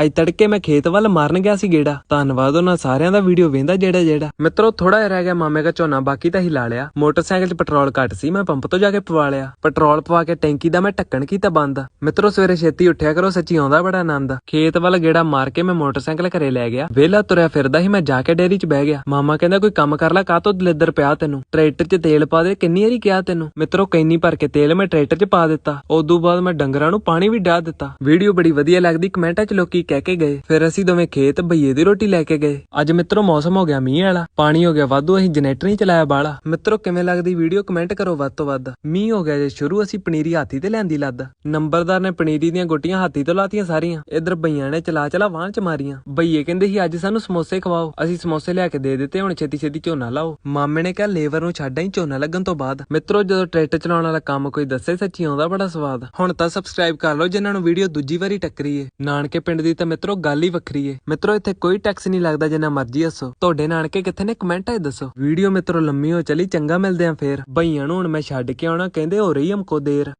ਅੱਜ ਤੜਕੇ ਮੈਂ ਖੇਤ ਵੱਲ ਮਾਰਨ ਗਿਆ ਸੀ ਗੇੜਾ। ਧੰਨਵਾਦ ਉਹਨਾਂ ਸਾਰਿਆਂ ਦਾ ਵੀਡੀਓ ਵੇਂਦਾ ਜਿਹੜਾ ਜਿਹੜਾ। ਮਿੱਤਰੋ ਥੋੜਾ ਜਿਹਾ ਰਹਿ ਗਿਆ ਮਾਮੇ ਦਾ ਝੋਨਾ, ਬਾਕੀ ਤਾਂ ਹੀ ਲਾ ਲਿਆ। ਮੋਟਰਸਾਈਕਲ 'ਚ ਪੈਟਰੋਲ ਘੱਟ ਸੀ, ਮੈਂ ਪੰਪ ਤੋਂ ਜਾ ਕੇ ਪਵਾ ਲਿਆ। ਪੈਟਰੋਲ ਪਵਾ ਕੇ ਟੈਂਕੀ ਦਾ ਮੈਂ ਢੱਕਣ ਕੀਤਾ ਬੰਦ। ਮਿੱਤਰੋ, ਸਵੇਰੇ ਛੇਤੀ ਉੱਠਿਆ ਕਰੋ, ਸੱਚੀ ਆਉਂਦਾ ਬੜਾ ਆਨੰਦ। ਖੇਤ ਵੱਲ ਗੇੜਾ ਮਾਰ ਕੇ ਮੈਂ ਮੋਟਰਸਾਈਕਲ ਘਰੇ ਲੈ ਗਿਆ। ਵਿਹਲਾ ਤੁਰਿਆ ਫਿਰਦਾ ਹੀ ਮੈਂ ਜਾ ਕੇ ਡੇਅਰੀ 'ਚ ਬਹਿ ਗਿਆ। ਮਾਮਾ ਕਹਿੰਦਾ, ਕੋਈ ਕੰਮ ਕਰ ਲੈ ਕਾਹਤੋਂ ਦਲਿੱਦਰ ਪਿਆ ਤੈਨੂੰ? ਟਰੈਕਟਰ 'ਚ ਤੇਲ ਪਾ ਦੇ, ਕਿੰਨੀ ਵਾਰੀ ਕਿਹਾ ਤੈਨੂੰ? ਮਿੱਤਰੋ, ਕੈਨੀ ਭਰ ਕੇ ਤੇਲ ਮੈਂ ਟਰੈਕਟਰ 'ਚ ਪਾ ਦਿੱਤਾ। ਉਦੋਂ ਬਾਅਦ ਮੈਂ ਡੰਗਰਾਂ ਨੂੰ ਪਾਣੀ ਵੀ ਡਾਹ ਦਿੱਤਾ। ਵੀਡੀਓ ਬੜੀ ਵਧੀਆ ਲੱਗਦੀ, ਕਮੈਂਟਾਂ 'ਚ ਲੋਕੀ ਕਹਿ ਕੇ ਗਏ। ਫਿਰ ਅਸੀਂ ਦੋਵੇਂ ਖੇਤ ਬਈਏ ਦੀ ਰੋਟੀ ਲੈ ਕੇ ਗਏ। ਅੱਜ ਮਿੱਤਰੋ ਮੌਸਮ ਹੋ ਗਿਆ ਮੀਂਹ ਵਾਲਾ, ਪਾਣੀ ਹੋ ਗਿਆ ਵਾਧੂ, ਅਸੀਂ ਜਨਰੇਟਰ ਨਹੀਂ ਚਲਾਇਆ ਬਾਲਾ ਮਿੱਤਰੋ, ਕਿਵੇਂ ਲੱਗਦੀ ਵੀਡੀਓ ਕਮੈਂਟ ਕਰੋ ਵੱਧ ਤੋਂ ਵੱਧ। ਮੀਂਹ ਹੋ ਗਿਆ ਜੇ ਸ਼ੁਰੂ, ਅਸੀਂ ਪਨੀਰੀ ਹਾਥੀ ਤੇ ਲਿਆਂਦੀ ਲੱਦ। ਨੰਬਰਦਾਰ ਨੇ ਪਨੀਰੀ ਦੀਆਂ ਗੋਟੀਆਂ ਹਾਥੀ ਤੋਂ ਲਾਤੀਆਂ ਸਾਰੀਆਂ। ਇਧਰ ਬਈਆਂ ਨੇ ਚਲਾ ਚਲਾ ਵਾਹਣ ਚ ਮਾਰੀਆਂ। ਬਈਏ ਕਹਿੰਦੇ ਸੀ, ਅੱਜ ਸਾਨੂੰ ਸਮੋਸੇ ਖਵਾਓ। ਅਸੀਂ ਸਮੋਸੇ ਲਿਆ ਕੇ ਦੇ ਦਿੱਤੇ, ਹੁਣ ਛੇਤੀ ਛੇਤੀ ਝੋਨਾ ਲਾਓ। ਮਾਮੇ ਨੇ ਕਿਹਾ, ਲੇਬਰ ਨੂੰ ਛੱਡਾਂ ਹੀ ਝੋਨਾ ਲੱਗਣ ਤੋਂ ਬਾਅਦ। ਮਿੱਤਰੋ, ਜਦੋਂ ਟਰੈਕਟਰ ਚਲਾਉਣ ਵਾਲਾ ਕੰਮ ਕੋਈ ਦੱਸੇ, ਸੱਚੀ ਆਉਂਦਾ ਬੜਾ ਸਵਾਦ। ਹੁਣ ਤਾਂ ਸਬਸਕ੍ਰਾਈਬ ਕਰ ਲਓ, ਜਿਨ੍ਹਾਂ ਨੂੰ ਵੀਡੀਓ ਦੂਜੀ ਵਾਰੀ ਟੱਕਰੀ ਏ। ਨਾਨਕੇ ਪਿੰਡ ਦੀ ਤਾਂ ਮਿੱਤਰੋ ਗੱਲ ਹੀ ਵੱਖਰੀ ਏ। ਮਿੱਤਰੋ, ਇੱਥੇ ਕੋਈ ਟੈਕਸ ਨਹੀਂ ਲੱਗਦਾ, ਜਿੰਨਾ ਮਰਜ਼ੀ ਹੱਸੋ। ਤੁਹਾਡੇ ਨਾਨਕੇ ਕਿੱਥੇ ਨੇ ਕਮੈਂਟਾਂ 'ਚ ਦੱਸੋ। ਵੀਡੀਓ ਮਿੱਤਰੋ ਲੰਮੀ ਹੋ ਚਲੀ, ਚੰਗਾ ਮਿਲਦੇ ਆਂ ਫੇਰ। ਬਈਆਂ ਨੂੰ ਹੁਣ ਮੈਂ ਛੱਡ ਕੇ ਆਉਣਾ, ਕਹਿੰਦੇ ਹੋ ਰਹੀ ਹਮਕੋ ਦੇਰ।